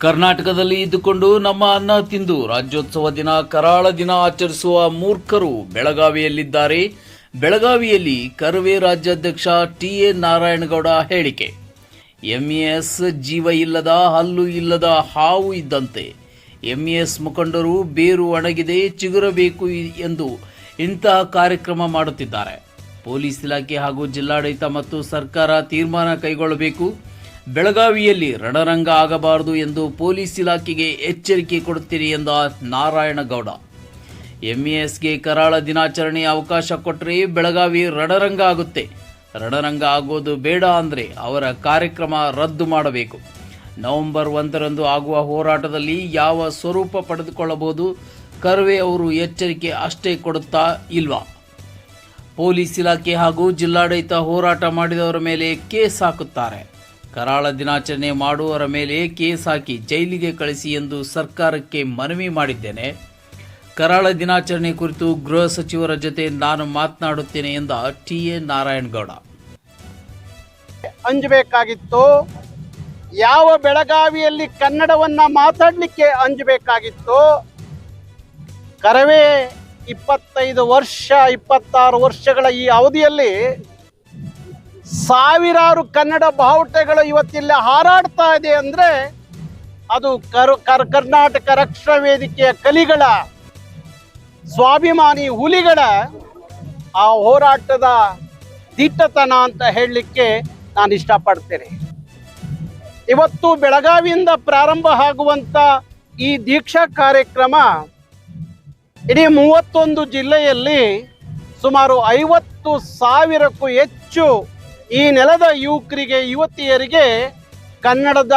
ಕರ್ನಾಟಕದಲ್ಲಿ ಇದ್ದುಕೊಂಡು ನಮ್ಮ ಅನ್ನ ತಿಂದು ರಾಜ್ಯೋತ್ಸವ ದಿನ, ಕರಾಳ ದಿನ ಆಚರಿಸುವ ಮೂರ್ಖರು ಬೆಳಗಾವಿಯಲ್ಲಿದ್ದಾರೆ. ಬೆಳಗಾವಿಯಲ್ಲಿ ಕರವೇ ರಾಜ್ಯಾಧ್ಯಕ್ಷ ಟಿ ಎ ನಾರಾಯಣಗೌಡ ಹೇಳಿಕೆ. ಎಂಇಎಸ್ ಜೀವ ಇಲ್ಲದ, ಹಲ್ಲು ಇಲ್ಲದ, ಹಾವು ಇದ್ದಂತೆ. ಎಂಇಎಸ್ ಮುಖಂಡರು ಬೇರು ಒಣಗಿದೆ ಚಿಗುರಬೇಕು ಎಂದು ಇಂತಹ ಕಾರ್ಯಕ್ರಮ ಮಾಡುತ್ತಿದ್ದಾರೆ. ಪೊಲೀಸ್ ಇಲಾಖೆ ಹಾಗೂ ಜಿಲ್ಲಾಡಳಿತ ಮತ್ತು ಸರ್ಕಾರ ತೀರ್ಮಾನ ಕೈಗೊಳ್ಳಬೇಕು. ಬೆಳಗಾವಿಯಲ್ಲಿ ರಣರಂಗ ಆಗಬಾರದು ಎಂದು ಪೊಲೀಸ್ ಇಲಾಖೆಗೆ ಎಚ್ಚರಿಕೆ ಕೊಡುತ್ತೀರಿ ಎಂದ ನಾರಾಯಣಗೌಡ. ಎಂಇಎಸ್ಗೆ ಕರಾಳ ದಿನಾಚರಣೆ ಅವಕಾಶ ಕೊಟ್ಟರೆ ಬೆಳಗಾವಿ ರಣರಂಗ ಆಗುತ್ತೆ. ರಣರಂಗ ಆಗೋದು ಬೇಡ ಅಂದರೆ ಅವರ ಕಾರ್ಯಕ್ರಮ ರದ್ದು ಮಾಡಬೇಕು. ನವೆಂಬರ್ ಒಂದರಂದು ಆಗುವ ಹೋರಾಟದಲ್ಲಿ ಯಾವ ಸ್ವರೂಪ ಪಡೆದುಕೊಳ್ಳಬಹುದು, ಕರ್ವೆ ಅವರು ಎಚ್ಚರಿಕೆ ಅಷ್ಟೇ ಕೊಡುತ್ತಾ ಇಲ್ವಾ? ಪೊಲೀಸ್ ಇಲಾಖೆ ಹಾಗೂ ಜಿಲ್ಲಾಡಳಿತ ಹೋರಾಟ ಮಾಡಿದವರ ಮೇಲೆ ಕೇಸ್ ಹಾಕುತ್ತಾರೆ. ಕರಾಳ ದಿನಾಚರಣೆ ಮಾಡುವವರ ಮೇಲೆ ಕೇಸ್ ಹಾಕಿ ಜೈಲಿಗೆ ಕಳಿಸಿ ಎಂದು ಸರ್ಕಾರಕ್ಕೆ ಮನವಿ ಮಾಡಿದ್ದೇನೆ. ಕರಾಳ ದಿನಾಚರಣೆ ಕುರಿತು ಗೃಹ ಸಚಿವರ ಜೊತೆ ನಾನು ಮಾತನಾಡುತ್ತೇನೆ ಎಂದ ಟಿ ಎ ನಾರಾಯಣಗೌಡ. ಅಂಜಬೇಕಾಗಿತ್ತು. ಯಾವ ಬೆಳಗಾವಿಯಲ್ಲಿ ಕನ್ನಡವನ್ನ ಮಾತಾಡಲಿಕ್ಕೆ ಅಂಜಬೇಕಾಗಿತ್ತು. ಕರವೇ ಇಪ್ಪತ್ತೈದು ವರ್ಷ, ಇಪ್ಪತ್ತಾರು ವರ್ಷಗಳ ಈ ಅವಧಿಯಲ್ಲಿ ಸಾವಿರಾರು ಕನ್ನಡ ಬಾವುಟಗಳು ಇವತ್ತಿಲ್ಲ ಹಾರಾಡ್ತಾ ಇದೆ ಅಂದ್ರೆ ಅದು ಕರ್ ಕರ್, ಕರ್ನಾಟಕ ರಕ್ಷಣಾ ವೇದಿಕೆಯ ಕಲಿಗಳ ಸ್ವಾಭಿಮಾನಿ ಹುಲಿಗಳ ಆ ಹೋರಾಟದ ದಿಟ್ಟತನ ಅಂತ ಹೇಳಲಿಕ್ಕೆ ನಾನು ಇಷ್ಟಪಡ್ತೇನೆ. ಇವತ್ತು ಬೆಳಗಾವಿಯಿಂದ ಪ್ರಾರಂಭ ಆಗುವಂಥ ಈ ದೀಕ್ಷಾ ಕಾರ್ಯಕ್ರಮ ಇಡೀ ಮೂವತ್ತೊಂದು ಜಿಲ್ಲೆಯಲ್ಲಿ ಸುಮಾರು ಐವತ್ತು ಸಾವಿರಕ್ಕೂ ಹೆಚ್ಚು ಈ ನೆಲದ ಯುವಕರಿಗೆ, ಯುವತಿಯರಿಗೆ ಕನ್ನಡದ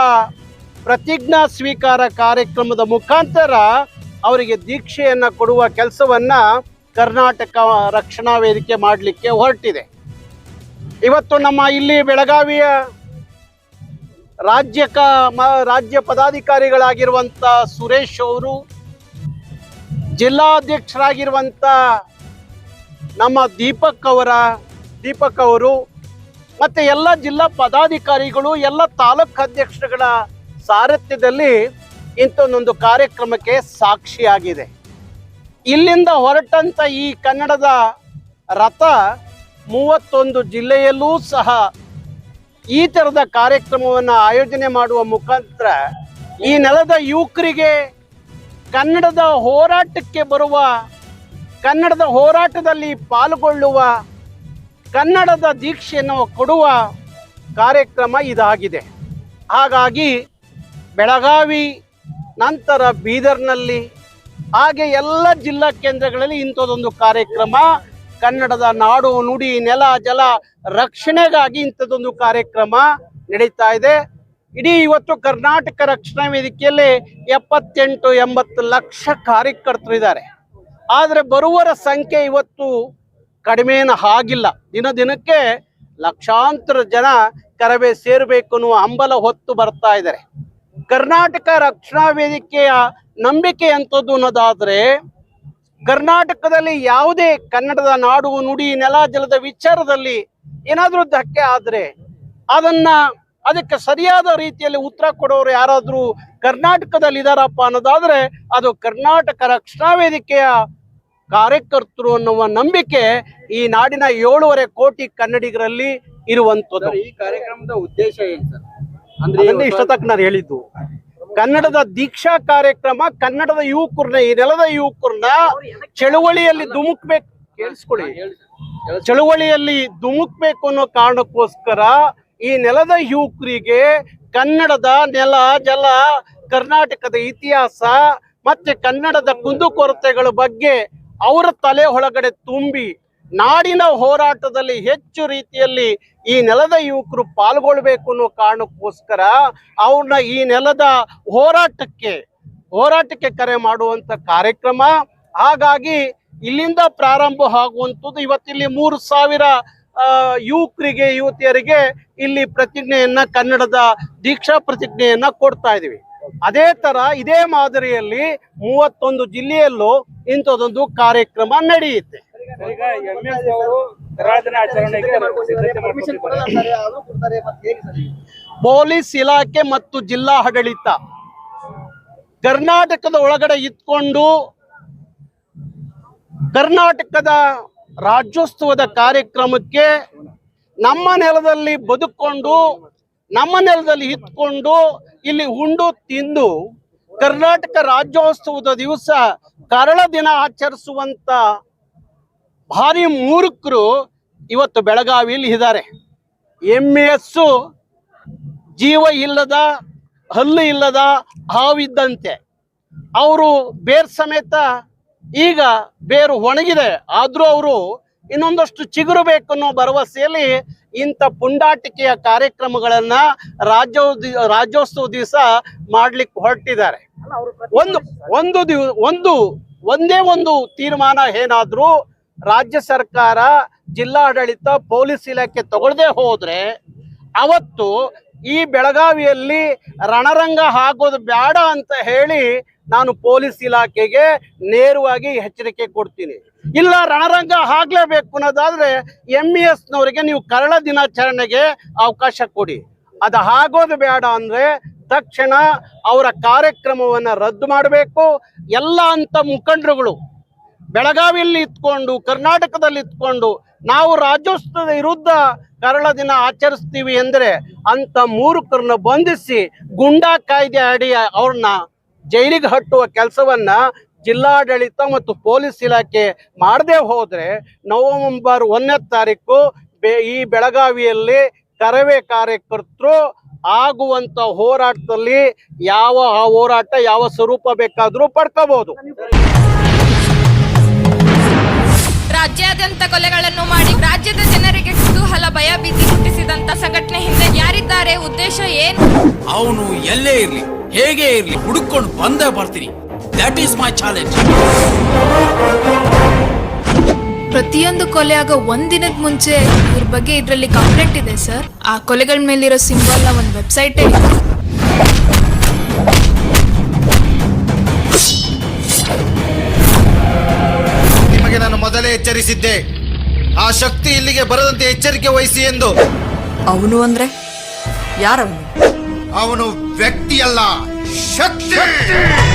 ಪ್ರತಿಜ್ಞಾ ಸ್ವೀಕಾರ ಕಾರ್ಯಕ್ರಮದ ಮುಖಾಂತರ ಅವರಿಗೆ ದೀಕ್ಷೆಯನ್ನು ಕೊಡುವ ಕೆಲಸವನ್ನ ಕರ್ನಾಟಕ ರಕ್ಷಣಾ ವೇದಿಕೆ ಮಾಡಲಿಕ್ಕೆ ಹೊರಟಿದೆ. ಇವತ್ತು ನಮ್ಮ ಇಲ್ಲಿ ಬೆಳಗಾವಿಯ ರಾಜ್ಯ ಕ ರಾಜ್ಯ ಪದಾಧಿಕಾರಿಗಳಾಗಿರುವಂಥ ಸುರೇಶ್ ಅವರು ಜಿಲ್ಲಾಧ್ಯಕ್ಷರಾಗಿರುವಂಥ ನಮ್ಮ ದೀಪಕ್ ಅವರ, ದೀಪಕ್ ಅವರು ಮತ್ತೆ ಎಲ್ಲ ಜಿಲ್ಲಾ ಪದಾಧಿಕಾರಿಗಳು, ಎಲ್ಲ ತಾಲೂಕು ಅಧ್ಯಕ್ಷರುಗಳ ಸಾರಥ್ಯದಲ್ಲಿ ಇಂಥೊಂದೊಂದು ಕಾರ್ಯಕ್ರಮಕ್ಕೆ ಸಾಕ್ಷಿಯಾಗಿದೆ. ಇಲ್ಲಿಂದ ಹೊರಟಂತ ಈ ಕನ್ನಡದ ರಥ ಮೂವತ್ತೊಂದು ಜಿಲ್ಲೆಯಲ್ಲೂ ಸಹ ಈ ಥರದ ಕಾರ್ಯಕ್ರಮವನ್ನು ಆಯೋಜನೆ ಮಾಡುವ ಮುಖಾಂತರ ಈ ನೆಲದ ಯುವಕರಿಗೆ ಕನ್ನಡದ ಹೋರಾಟಕ್ಕೆ ಬರುವ, ಕನ್ನಡದ ಹೋರಾಟದಲ್ಲಿ ಪಾಲ್ಗೊಳ್ಳುವ ಕನ್ನಡದ ದೀಕ್ಷೆಯನ್ನು ಕೊಡುವ ಕಾರ್ಯಕ್ರಮ ಇದಾಗಿದೆ. ಹಾಗಾಗಿ ಬೆಳಗಾವಿ, ನಂತರ ಬೀದರ್ನಲ್ಲಿ, ಹಾಗೆ ಎಲ್ಲ ಜಿಲ್ಲಾ ಕೇಂದ್ರಗಳಲ್ಲಿ ಇಂಥದ್ದೊಂದು ಕಾರ್ಯಕ್ರಮ. ಕನ್ನಡದ ನಾಡು ನುಡಿ, ನೆಲ, ಜಲ ರಕ್ಷಣೆಗಾಗಿ ಇಂಥದ್ದೊಂದು ಕಾರ್ಯಕ್ರಮ ನಡೀತಾ ಇದೆ. ಇಡೀ ಇವತ್ತು ಕರ್ನಾಟಕ ರಕ್ಷಣಾ ವೇದಿಕೆಯಲ್ಲಿ ಎಪ್ಪತ್ತೆಂಟು ಎಂಬತ್ತು ಲಕ್ಷ ಕಾರ್ಯಕರ್ತರು ಇದ್ದಾರೆ. ಆದರೆ ಬರುವರ ಸಂಖ್ಯೆ ಇವತ್ತು ಕಡಿಮೆನ ಆಗಿಲ್ಲ ದಿನ ದಿನಕ್ಕೆ ಲಕ್ಷಾಂತರ ಜನ ಕರವೇ ಸೇರಬೇಕು ಅನ್ನುವ ಹಂಬಲ ಹೊತ್ತು ಬರ್ತಾ ಇದ್ದಾರೆ. ಕರ್ನಾಟಕ ರಕ್ಷಣಾ ವೇದಿಕೆಯ ನಂಬಿಕೆ ಅಂಥದ್ದು ಅನ್ನೋದಾದರೆ, ಕರ್ನಾಟಕದಲ್ಲಿ ಯಾವುದೇ ಕನ್ನಡದ ನಾಡು, ನುಡಿ, ನೆಲ, ಜಲದ ವಿಚಾರದಲ್ಲಿ ಏನಾದರೂ ಧಕ್ಕೆ ಆದ್ರೆ ಅದನ್ನ ಅದಕ್ಕೆ ಸರಿಯಾದ ರೀತಿಯಲ್ಲಿ ಉತ್ತರ ಕೊಡೋರು ಯಾರಾದರೂ ಕರ್ನಾಟಕದಲ್ಲಿ ಇದಾರಪ್ಪ ಅನ್ನೋದಾದ್ರೆ ಅದು ಕರ್ನಾಟಕ ರಕ್ಷಣಾ ವೇದಿಕೆಯ ಕಾರ್ಯಕರ್ತರು ಅನ್ನುವ ನಂಬಿಕೆ ಈ ನಾಡಿನ ಏಳುವರೆ ಕೋಟಿ ಕನ್ನಡಿಗರಲ್ಲಿ ಇರುವಂತದ್ದು ಈ ಕಾರ್ಯಕ್ರಮದ ಉದ್ದೇಶ ಏನು ಸರ್? ಅಂದ್ರೆ ಇಷ್ಟ ತಕ್ಕ ನಾನು ಹೇಳಿದ್ದು. ಕನ್ನಡದ ದೀಕ್ಷಾ ಕಾರ್ಯಕ್ರಮ ಕನ್ನಡದ ಯುವಕರನ್ನ ಈ ನೆಲದ ಯುವಕರನ್ನ ಚಳುವಳಿಯಲ್ಲಿ ಧುಮುಕ್ಬೇಕು ಕೇಳಿಸ್ಕೊಳ್ಳಿ. ಚಳುವಳಿಯಲ್ಲಿ ಧುಮುಕ್ಬೇಕು ಅನ್ನೋ ಕಾರಣಕ್ಕೋಸ್ಕರ ಈ ನೆಲದ ಯುವಕರಿಗೆ ಕನ್ನಡದ ನೆಲ ಜಲ ಕರ್ನಾಟಕದ ಇತಿಹಾಸ ಮತ್ತೆ ಕನ್ನಡದ ಕುಂದುಕೊರತೆಗಳ ಬಗ್ಗೆ ಅವರ ತಲೆ ಒಳಗಡೆ ತುಂಬಿ ನಾಡಿನ ಹೋರಾಟದಲ್ಲಿ ಹೆಚ್ಚು ರೀತಿಯಲ್ಲಿ ಈ ನೆಲದ ಯುವಕರು ಪಾಲ್ಗೊಳ್ಬೇಕು ಅನ್ನೋ ಕಾರಣಕ್ಕೋಸ್ಕರ ಅವ್ರನ್ನ ಈ ನೆಲದ ಹೋರಾಟಕ್ಕೆ ಹೋರಾಟಕ್ಕೆ ಕರೆ ಮಾಡುವಂತ ಕಾರ್ಯಕ್ರಮ. ಹಾಗಾಗಿ ಇಲ್ಲಿಂದ ಪ್ರಾರಂಭ ಆಗುವಂಥದ್ದು ಇವತ್ತಿಲ್ಲಿ ಮೂರು ಸಾವಿರ ಯುವಕರಿಗೆ, ಯುವತಿಯರಿಗೆ ಇಲ್ಲಿ ಪ್ರತಿಜ್ಞೆಯನ್ನ ಕನ್ನಡದ ದೀಕ್ಷಾ ಪ್ರತಿಜ್ಞೆಯನ್ನ ಕೊಡ್ತಾ ಇದೀವಿ ಅದೇ ತರ ಇದೇ ಮಾದರಿಯಲ್ಲಿ ಮೂವತ್ತೊಂದು ಜಿಲ್ಲೆಯಲ್ಲೂ ಇಂಥದ್ದೊಂದು ಕಾರ್ಯಕ್ರಮ ನಡೆಯುತ್ತೆ. ಪೊಲೀಸ್ ಇಲಾಖೆ ಮತ್ತು ಜಿಲ್ಲಾ ಆಡಳಿತ. ಕರ್ನಾಟಕದ ಒಳಗಡೆ ಇದ್ಕೊಂಡು ಕರ್ನಾಟಕದ ರಾಜ್ಯೋತ್ಸವದ ಕಾರ್ಯಕ್ರಮಕ್ಕೆ ನಮ್ಮ ನೆಲದಲ್ಲಿ ಬದುಕೊಂಡು ನಮ್ಮ ನೆಲದಲ್ಲಿ ಇದ್ಕೊಂಡು ಇಲ್ಲಿ ಉಂಡು ತಿಂದು ಕರ್ನಾಟಕ ರಾಜ್ಯೋತ್ಸವದ ದಿವಸ ಕರಳ ದಿನ ಆಚರಿಸುವಂತ ಭಾರಿ ಮೂರ್ಖರು ಇವತ್ತು ಬೆಳಗಾವಿಯಲ್ಲಿ ಇದ್ದಾರೆ. ಎಮ್ಮೆ ಎಸ್ಸು ಜೀವ ಇಲ್ಲದ, ಹಲ್ಲು ಇಲ್ಲದ ಹಾವಿದ್ದಂತೆ. ಅವರು ಬೇರ್ ಸಮೇತ ಈಗ ಬೇರು ಒಣಗಿದೆ. ಆದರೂ ಅವರು ಇನ್ನೊಂದಷ್ಟು ಚಿಗುರು ಬೇಕು ಅನ್ನೋ ಭರವಸೆಯಲ್ಲಿ ಇಂಥ ಪುಂಡಾಟಿಕೆಯ ಕಾರ್ಯಕ್ರಮಗಳನ್ನ ರಾಜ್ಯೋ ರಾಜ್ಯೋತ್ಸವ ದಿವಸ ಮಾಡ್ಲಿಕ್ಕೆ ಹೊರಟಿದ್ದಾರೆ. ಒಂದು ಒಂದು ದಿವ ಒಂದು ಒಂದೇ ಒಂದು ತೀರ್ಮಾನ ಏನಾದ್ರೂ ರಾಜ್ಯ ಸರ್ಕಾರ ಜಿಲ್ಲಾಡಳಿತ ಪೊಲೀಸ್ ಇಲಾಖೆ ತಗೊಳ್ಳದೆ ಹೋದ್ರೆ ಅವತ್ತು ಈ ಬೆಳಗಾವಿಯಲ್ಲಿ ರಣರಂಗ ಆಗೋದು ಬೇಡ ಅಂತ ಹೇಳಿ ನಾನು ಪೊಲೀಸ್ ಇಲಾಖೆಗೆ ನೇರವಾಗಿ ಎಚ್ಚರಿಕೆ ಕೊಡ್ತೀನಿ. ಇಲ್ಲ, ರಣರಂಗ ಆಗ್ಲೇಬೇಕು ಅನ್ನೋದಾದ್ರೆ ಎಂ ಇ ಎಸ್ನವರಿಗೆ ನೀವು ಕರಳ ದಿನಾಚರಣೆಗೆ ಅವಕಾಶ ಕೊಡಿ. ಅದು ಆಗೋದು ಬೇಡ ಅಂದ್ರೆ ತಕ್ಷಣ ಅವರ ಕಾರ್ಯಕ್ರಮವನ್ನ ರದ್ದು ಮಾಡಬೇಕು. ಎಲ್ಲ ಅಂತ ಮುಖಂಡರುಗಳು ಬೆಳಗಾವಿಯಲ್ಲಿ ಇತ್ಕೊಂಡು ಕರ್ನಾಟಕದಲ್ಲಿ ಇತ್ಕೊಂಡು ನಾವು ರಾಜ್ಯೋತ್ಸವದ ವಿರುದ್ಧ ಕರಳ ದಿನ ಆಚರಿಸ್ತೀವಿ ಅಂದ್ರೆ ಅಂತ ಮೂರ್ಖರನ್ನ ಬಂಧಿಸಿ ಗುಂಡಾ ಕಾಯ್ದೆ ಅಡಿ ಅವ್ರನ್ನ ಜೈಲಿಗೆ ಹಟ್ಟುವ ಕೆಲಸವನ್ನ ಜಿಲ್ಲಾಡಳಿತ ಮತ್ತು ಪೊಲೀಸ್ ಇಲಾಖೆ ಮಾಡದೆ ಹೋದ್ರೆ ನವೆಂಬರ್ ಒಂದನೇ ತಾರೀಕು ಈ ಬೆಳಗಾವಿಯಲ್ಲಿ ಕರವೇ ಕಾರ್ಯಕರ್ತರು ಆಗುವಂತ ಹೋರಾಟದಲ್ಲಿ ಯಾವ ಹೋರಾಟ ಯಾವ ಸ್ವರೂಪ ಬೇಕಾದ್ರೂ ಪಡ್ಕೋಬಹುದು. ರಾಜ್ಯಾದ್ಯಂತ ಕೊಲೆಗಳನ್ನು ಮಾಡಿ ರಾಜ್ಯದ ಜನರಿಗೆ ಕುತೂಹಲ ಭಯ ಭೀತಿ ಹುಟ್ಟಿಸಿದಂತ ಸಂಘಟನೆ ಹಿಂದೆ ಯಾರಿದ್ದಾರೆ? ಉದ್ದೇಶ ಏನು? ಅವನು ಎಲ್ಲೇ ಇರ್ಲಿ ಹೇಗೆ ಇರ್ಲಿ ಹುಡುಕೊಂಡು ಬಂದೇ ಬರ್ತೀನಿ. ದಟ್ ಈಸ್ ಮೈ ಚಾಲೆಂಜ್ ಪ್ರತಿಯೊಂದು ಕೊಲೆ ಆಗ ಒಂದಿನದ ಮುಂಚೆ ಇವ್ರ ಬಗ್ಗೆ ಇದರಲ್ಲಿ ಕಂಪ್ಲೇಂಟ್ ಇದೆ ಸರ್ ಆ ಕೊಲೆಗಳ ಮೇಲಿರೋ ಸಿಂಬಲ್ನ ಒಂದು ವೆಬ್ಸೈಟ್ ಇದೆ ಎಚ್ಚರಿಸಿದ್ದೆ. ಆ ಶಕ್ತಿ ಇಲ್ಲಿಗೆ ಬರದಂತೆ ಎಚ್ಚರಿಕೆ ವಹಿಸಿ ಎಂದು. ಅವನು ಅಂದ್ರೆ? ಯಾರವನು? ಅವನು ವ್ಯಕ್ತಿಯಲ್ಲ ಶಕ್ತಿ!